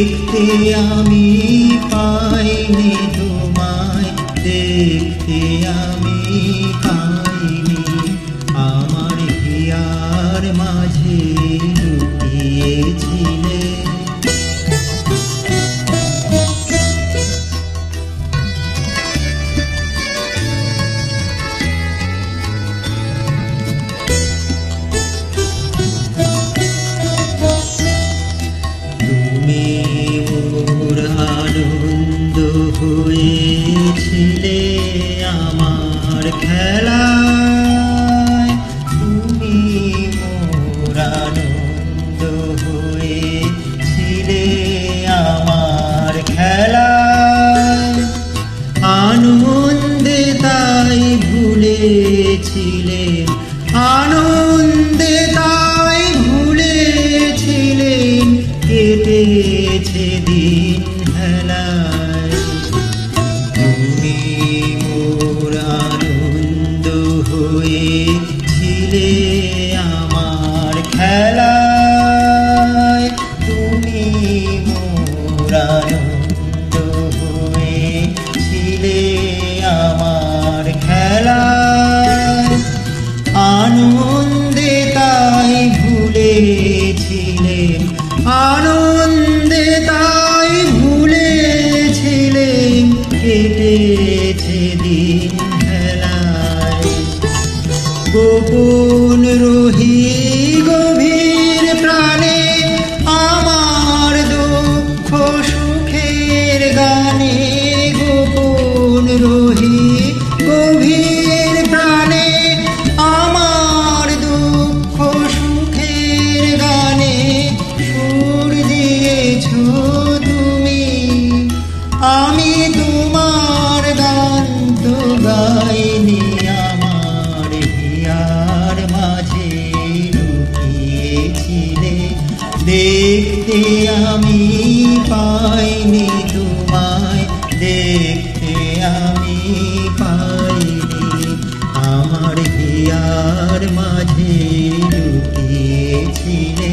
দেখতে আমি পাইনি তোমায় দেখতে আমি পাইনি। আমার হিয়ার মাঝে হয়েছিলে আমার খেলা তুমি মোর আনন্দ হয়েছিলে আমার খেলা আনন্দে তাই ভুলেছিলে আনন্দে দিয়েছ তুমি, আমি তোমার গান তো গাইনি, আমার হিয়ার মাঝে লুকিয়েছিলে। দেখতে আমি পাইনি তোমায়, দেখতে আমি পাইনি, আমার হিয়ার মাঝে লুকিয়েছিলে।